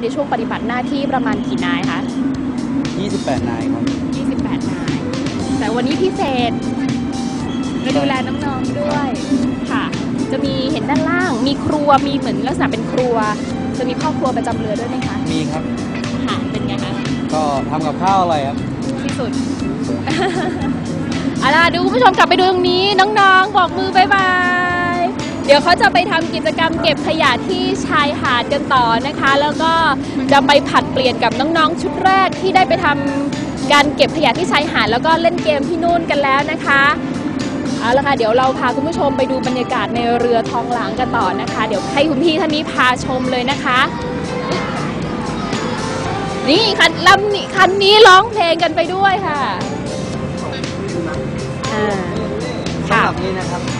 ในช่วงปฏิบัติหน้าที่ประมาณกี่นายคะ 28 นายครับ 28 นาย แต่วันนี้พิเศษมาดูแลน้องๆด้วยค่ะ จะมีเห็นด้านล่าง มีครัว มีเหมือนลักษณะเป็นครัว จะมีพ่อครัวประจำเรือด้วยไหมคะ มีครับอาหารเป็นไงคะ ก็ทำกับข้าวอะไรครับ ที่สุดเอาล่ะดูคุณผู้ชมกลับไปดูตรงนี้ น้องๆ บอกมือบายบายเดี๋ยวเขาจะไปทำกิจกรรมเก็บขยะที่ชายหาดกันต่อนะคะ แล้วก็จะไปผัดเปลี่ยนกับน้องๆชุดแรกที่ได้ไปทำการเก็บขยะที่ชายหาดแล้วก็เล่นเกมที่นู่นกันแล้วนะคะเอาละค่ะเดี๋ยวเราพาคุณผู้ชมไปดูบรรยากาศในเรือทองหลางกันต่อนะคะ เดี๋ยวให้คุณพี่ท่านนี้พาชมเลยนะคะ นี่คันลำนี้คันนี้ร้องเพลงกันไปด้วยค่ะอ่า สำหรับนี้นะครับค่ะ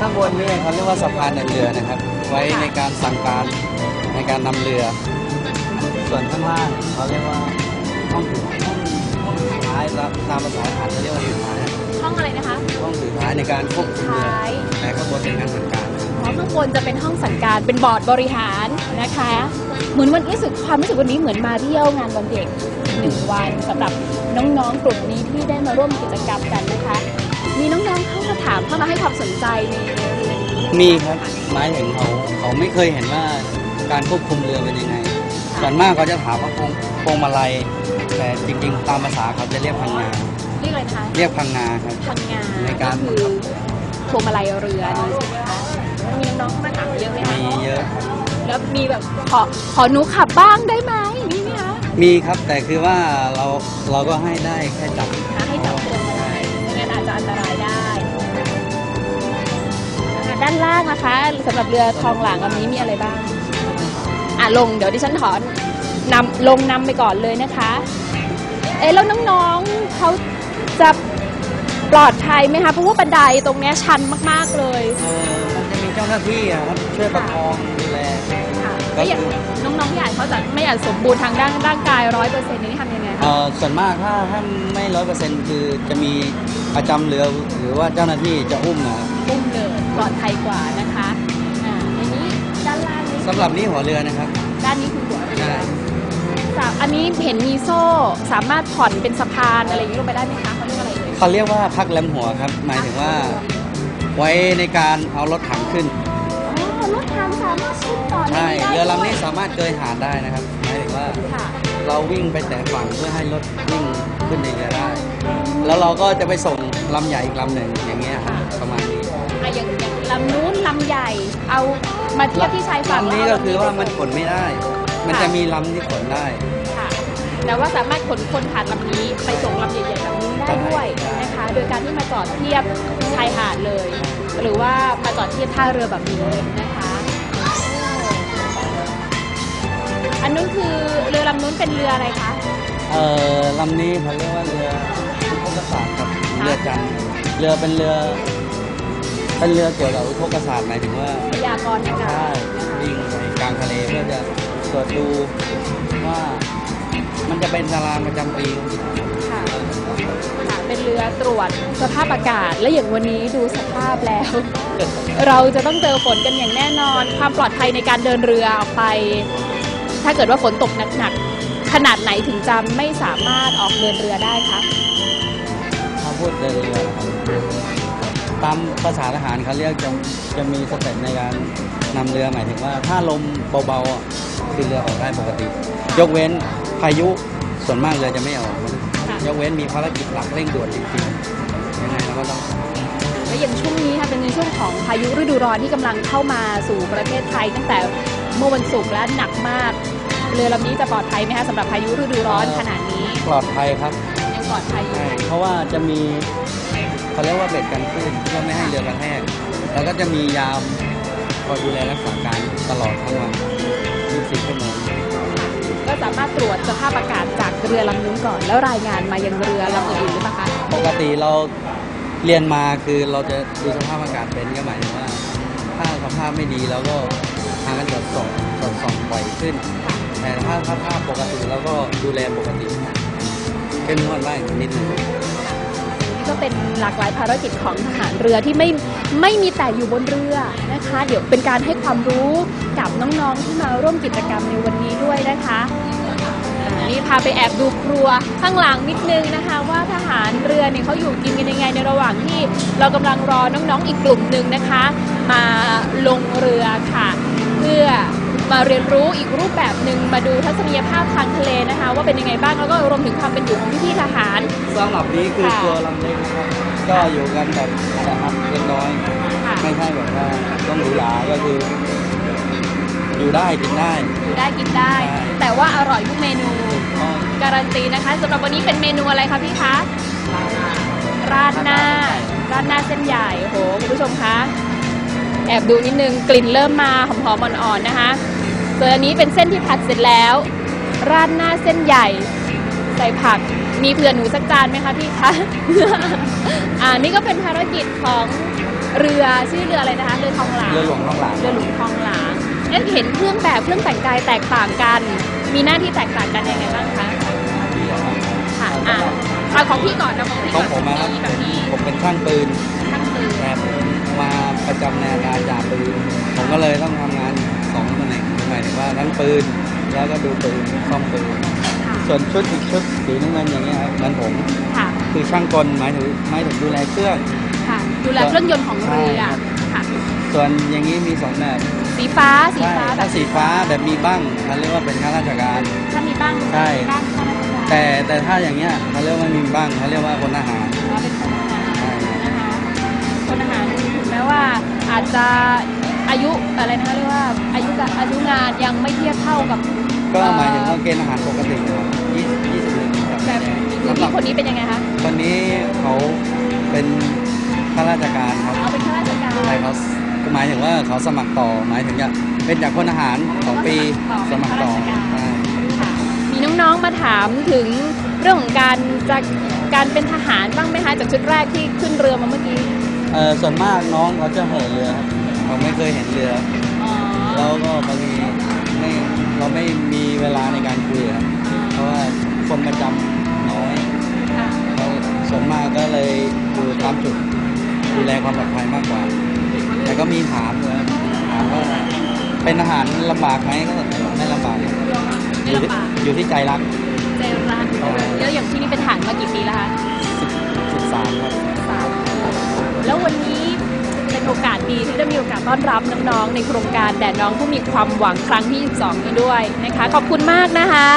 ข้างบนนี่เขาเรียกว่าสะพานเดินเรือนะครับ ไว้ค่ะในการสั่งการในการนำเรือ ส่วนข้างล่างเขาเรียกว่าห้องถือห้องห้องถือท้ายแล้วตามภาษาอาจจะเรียกว่าถือท้ายห้องอะไรนะคะห้องถือท้ายในการควบคุมเรือท้ายแต่ข้างบนเป็นการสั่งการอ๋อข้างบนจะเป็นห้องสั่งการเป็นบอร์ดบริหารนะคะ เหมือนวันรู้สึกความรู้สึกวันนี้เหมือนมาเที่ยวงานวันเด็กหนึ่งวันสำหรับน้องๆกลุ่มนี้ที่ได้มาร่วมกิจกรรมกันนะคะ มีน้องๆ เข้ามาถามเข้ามาให้ความสนใจในเรื่องนี้มีครับหมายถึงเขาเขาไม่เคยเห็นว่าการควบคุมเรือเป็นยังไงส่วนมากเขาจะถามว่าพวงพวงมาลัยแต่จริงๆ ตามภาษาเขาจะเรียกพังงาเรียกอะไรนะคะเรียกพังงาครับพังงาในการก็คือพวงมาลัยเรือนี่ใช่ไหมคะมีน้องเข้ามาถามเยอะไหมคะมีเยอะครับแล้วมีแบบขอขอหนูขับบ้างได้ไหมมีไหมคะมีครับแต่คือว่าเราเราก็ให้ได้แค่จับให้จับ ด้านล่างนะคะสำหรับเรือทองหลางลำนี้มีอะไรบ้าง อะลงเดี๋ยวดิฉันถอนนำลงนำไปก่อนเลยนะคะ เอ๊ะแล้วน้องๆเขาจะปลอดภัยไหมคะเพราะว่าบันไดตรงเนี้ยชันมากๆเลยเออมันจะมีเจ้าหน้าที่อะครับช่วยประคองดูแล ค่ะแล้วอย่างน้องๆใหญ่เขาจะไม่อยากสมบูรณ์ทางด้านร่างกายร้อยเปอร์เซ็นต์นี้ทำยังไงเอคะอส่วนมากถ้าถ้าไม่ร้อยเปอร์เซ็นต์คือจะมีประจำเรือหรือว่าเจ้าหน้าที่จะอุ้มนะครับอุ้มเลย ปลอดภัยกว่านะคะอ่าอันนี้ด้านล่างนี้สำหรับนี้หัวเรือนะครับ ด้านนี้คือหัวเรือใช่สามอันนี้เห็นมีโซ่สามารถผ่อนเป็นสะพานอะไรอย่างนี้ลงไปได้ไหมคะเขาเรียกอะไรเอ่ยเขาเรียกว่าพักแลมหัวครับ หมายถึงว่าไว้ในการเอารถถังขึ้น อ๋อรถทางสามารถขึ้นต่อใช่ได้เรือลำนี้ด้วยสามารถเกยหาดได้นะครับ หมายถึงว่าค่ะ เราวิ่งไปแต่ฝั่งเพื่อให้รถวิ่งขึ้นในเรือได้ แล้วเราก็จะไปส่งลำใหญ่อีกลำหนึ่งอย่างเงี้ยครับประมาณนี้ อะอย่างอย่างลำนู้นลำใหญ่ เอามาเทียบที่ชายฝั่งลำนี้แล้วก็คือว่ามันขนไม่ได้ มันจะมีลำที่ขนได้ค่ะแต่ว่าสามารถขนคนผ่านลำนี้ไปส่งลำใหญ่ๆลำนู้นได้ด้วยนะคะ โดยการที่มาจอดเทียบชายหาดเลย หรือว่ามาจอดเทียบท่าเรือแบบนี้นะคะ อันนู้นคือเรือลำนู้นเป็นเรืออะไรคะ เอ่อลำนี้เขาเรียกว่าเรืออุทกศาสตร์ครับเรือจันทร์เรือเป็นเรือ เป็นเรือเกี่ยวกับอุทกศาสตร์หมายถึงว่าพยากรณ์อากาใช่ศนะคะวิ่งไปกลางทะเลเพื่อจะตรวจดูว่ามันจะเป็นตารางประจำปีค่ะค่ะเป็นเรือตรวจสภาพอากาศ และอย่างวันนี้ดูสภาพแล้ว เราจะต้องเจอฝนกันอย่างแน่นอน ความปลอดภัยในการเดินเรือออกไป ถ้าเกิดว่าฝนตกหนักๆขนาดไหนถึงจะไม่สามารถออกเดินเรือได้คะถ้าพูดเดินเรือนะครับ ตามภาษาทหารเขาเรียกจะจะมีสเต็ปในการนำเรือหมายถึงว่า ถ้าลมเบาๆอะคือเรือออกได้ปกติ ยกเว้นพายุส่วนมากเรือจะไม่ออกค่ะยกเว้นมีภารกิจหลักเร่งด่วนจริงๆยังไงเราก็ต้อง และอย่างช่วงนี้ค่ะเป็นในช่วงของพายุฤดูร้อนที่กำลังเข้ามาสู่ประเทศไทย ตั้งแต่เมื่อวันศุกร์และหนักมากเรือลำนี้จะปลอดภัยไหมคะสำหรับพายุฤดูร้อนขนาดนี้ปลอดภัยครับยังปลอดภัยอยู่ ใช่เพราะว่าจะมี เขาเรียกว่าเบ็ดกันคลื่นเพื่อไม่ให้เรือกระแทกแล้วก็จะมียามคอยดูแลรักษาการตลอดทั้งวัน 24 ชั่วโมงก็สามารถตรวจสภาพอากาศจากเรือลำนู้นก่อน แล้วรายงานมายังเรือลำอื่นๆหรือเปล่าคะปกติเราเรียนมาคือเราจะดูสภาพอากาศเป็นก็หมายถึงว่า ถ้าสภาพไม่ดีเราก็ทางกันตรวจสอบตรวจสอบบ่อยขึ้น แต่ถ้าถ้าภาพปกติเราก็ดูแลปกติเข้มงวดบ้างนิดนึงค ก็เป็นหลากหลายภารกิจของทหารเรือที่ไม่ไม่มีแต่อยู่บนเรือนะคะ เดี๋ยวเป็นการให้ความรู้กับน้องๆที่มาร่วมกิจกรรมในวันนี้ด้วยนะคะอ่านี่พาไปแอบดูครัวข้างหลังนิดนึงนะคะ ว่าทหารเรือเนี่ยเขาอยู่กินกันยังไงในระหว่างที่เรากำลังรอน้องๆอีกกลุ่มหนึ่งนะคะ มาลงเรือค่ะ เพื่อ มาเรียนรู้อีกรูปแบบหนึ่งมาดูทัศนียภาพทางทะเลนะคะ ว่าเป็นยังไงบ้างแล้วก็รวมถึงความเป็นอยู่ของพี่ๆทหาร สำหรับนี้คือค่ะตัวลำเล็กนะครับก็อยู่กันแบบนะครับเล็กน้อย ค่ะ ไม่ใช่แบบว่าต้องหรูหราก็คือ อยู่ได้กินได้อยู่ได้กินได้ใช่แต่ว่าอร่อยทุกเมนูก็การันตีนะคะสำหรับวันนี้เป็นเมนูอะไรคะพี่คะราดหน้า ราดหน้าเส้นใหญ่โอ้โหคุณผู้ชมคะ แอบดูนิดนึงกลิ่นเริ่มมาหอมๆอ่อนๆนะคะ ส่วนอันนี้เป็นเส้นที่ผัดเสร็จแล้ว ราดหน้าเส้นใหญ่ ใส่ผักมีเผื่อหนูสักจานไหมคะพี่คะ อ่านี่ก็เป็นภารกิจของเรือชื่อเรืออะไรนะคะ เรือทองหลางเรือหลวงท้องหลางเรือหลวงทองหลางนั่นเห็นเครื่องแบบเครื่องแต่งกายแตกต่างกัน มีหน้าที่แตกต่างกันยังไงบ้างคะค่ะอะเอาของพี่ก่อนนะของพี่ขก่อองนผมนะครับแบบนี้ผมเป็นช่างปืนช่างปืนแต่ผมมาประจำในอาการจ่าปืนผมก็เลยต้องทำงานายถึงว่าทั้งปืน แล้วก็ดูปืนซ่อมปืนค่ะส่วนชุดอีกชุดสีน้ำเงินอย่างเงี้ยครับเหมือนผมค่ะคือช่างกลหมายถึงหมายถึงดูแลเครื่อง ค่ะ ดูแลเครื่องยนต์ของเรือใช่ครับค่ะ ส่วนอย่างนี้มีสองแบบสีฟ้าสีใช่ฟ้าแบถ้าบสีฟ้าแบบมีบ้างเขาเรียกว่าเป็นข้าราชการ ถ้ามีบ้างใช่บ้างข้าราชการแต่แต่ถ้าอย่างเงี้ยเขาเรียกว่ามีบ้างเขาเรียกว่าพลทหารอ๋อเป็นคนทหารใช่นะคะคนทหารถึงแม้ว่าอาจจะ อายุอะไรนะคะเรียกว่าอายุกับอายุงานยังไม่เทียบเท่ากับก็หมายถึงว่าเกณฑ์อาหารปกตินะครับยี่สิบยี่สิบหนึ่งครับแบบสำหรัพี่บคนนี้เป็นยังไงคะคนนี้เขาเป็นข้าราชการครับเอาเป็นข้าราชการใช่เขาก็หมายถึงว่าเขาสมัครต่อหมายถึงจะเป็นจากพลทหารสองปีสมัครต่อใช่ค่ะมีน้องๆมาถามถึงเรื่องของการจะการเป็นทหารบ้างไหมคะจากชุดแรกที่ขึ้นเรือมาเมื่อกี้เออส่วนมากน้องเขาจะเห่อเรือครับ เขาไม่เคยเห็นเรืออ๋อแล้วก็บางทีไม่เราไม่มีเวลาในการคุยครับเพราะว่าคนประจำน้อยค่ะเราส่วนมากก็เลยอยู่ตามจุดดูแลความปลอดภัยมากกว่า แต่ก็มีถามเลยครับถามว่าเป็นทหารลำบากไหมก็ไม่ลำบากไม่อยู่ที่ลำบากอยู่ที่ใจรักใจรักแล้วอย่างที่นี่เป็นทหารมากี่ปีแล้วคะสิบสามครับสามแล้ววันนี้เป็นโอกาส ดีที่ได้มีโอกาสต้อนรับน้องๆ ในโครงการแด่น้องผู้มีความหวังครั้งที่ 22 นี้ด้วยนะคะ ขอบคุณมากนะคะ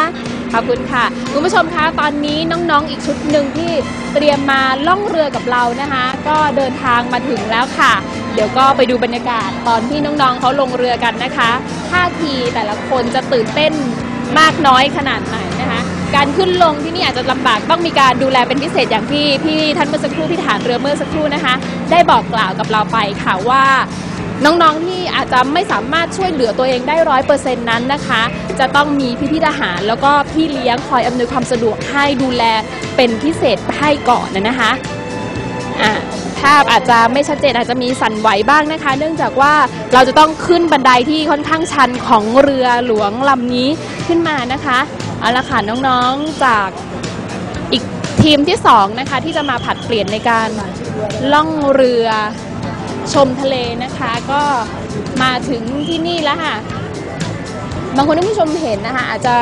ขอบคุณค่ะ คุณผู้ชมคะตอนนี้น้องๆ อีกชุดหนึ่งที่เตรียมมาล่องเรือกับเรานะคะ ก็เดินทางมาถึงแล้วค่ะ เดี๋ยวก็ไปดูบรรยากาศตอนที่น้องๆเขาลงเรือกันนะคะท่าทีแต่ละคนจะตื่นเต้นมากน้อยขนาดไหนนะคะ การขึ้นลงที่นี่อาจจะลำบากต้องมีการดูแลเป็นพิเศษอย่างที่พี่ท่านเมื่อสักครู่พี่ฐานเรือเมื่อสักครู่นะคะ ได้บอกกล่าวกับเราไปค่ะว่าน้องๆที่อาจจะไม่สามารถช่วยเหลือตัวเองได้ร้อยเปอร์เซ็นต์นั้นนะคะ จะต้องมีพี่ๆทหาร แล้วก็พี่เลี้ยงคอยอำนวยความสะดวกให้ดูแลเป็นพิเศษให้ก่อนนะนะคะอะภาพอาจจะไม่ชัดเจนอาจจะมีสั่นไหวบ้างนะคะ เนื่องจากว่าเราจะต้องขึ้นบันไดที่ค่อนข้างชันของเรือหลวงลำนี้ขึ้นมานะคะ เอาละค่ะน้องๆจากอีกทีมที่สองนะคะที่จะมาผัดเปลี่ยนในการล่องเรือชมทะเลนะคะ ก็มาถึงที่นี่แล้วค่ะบางคนที่ผู้ชมเห็นนะคะ อาจจะ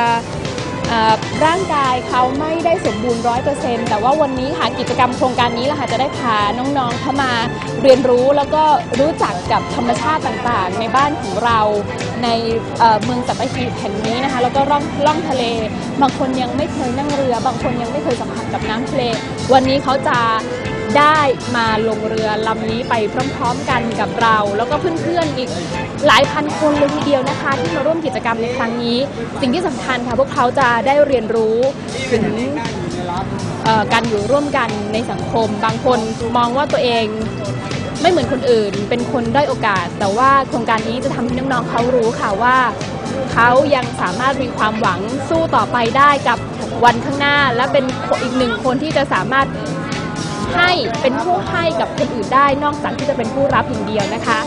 ร่างกายเขาไม่ได้สมบูรณ์ร้อยเปอร์เซ็นต์แต่ว่าวันนี้ค่ะกิจกรรมโครงการนี้ล่ะค่ะจะได้พาน้องๆเข้ามาเรียนรู้แล้วก็รู้จักกับธรรมชาติต่างๆ ในบ้านของเราในเมืองสัตหีบแห่งนี้นะคะ แล้วก็ร่องล่องทะเล บางคนยังไม่เคยนั่งเรือ บางคนยังไม่เคยสัมผัสกับน้ำทะเล วันนี้เขาจะ ได้มาลงเรือลำนี้ไปพร้อมๆกันกับเรา แล้วก็เพื่อนๆอีกหลายพันคนเลยทีเดียวนะคะ ที่มาร่วมกิจกรรมในครั้งนี้ สิ่งที่สำคัญค่ะพวกเขาจะได้เรียนรู้ถึงเอ่อการอยู่ร่วมกันในสังคม บางคนมองว่าตัวเองไม่เหมือนคนอื่น เป็นคนด้อยโอกาส แต่ว่าโครงการนี้จะทำให้น้องๆเขารู้ค่ะว่า เขายังสามารถมีความหวังสู้ต่อไปได้กับวันข้างหน้า และเป็นอีกหนึ่งคนที่จะสามารถ ให้เป็นผู้ให้กับคนอื่นได้นอกจากที่จะเป็นผู้รับอย่างเดียวนะคะ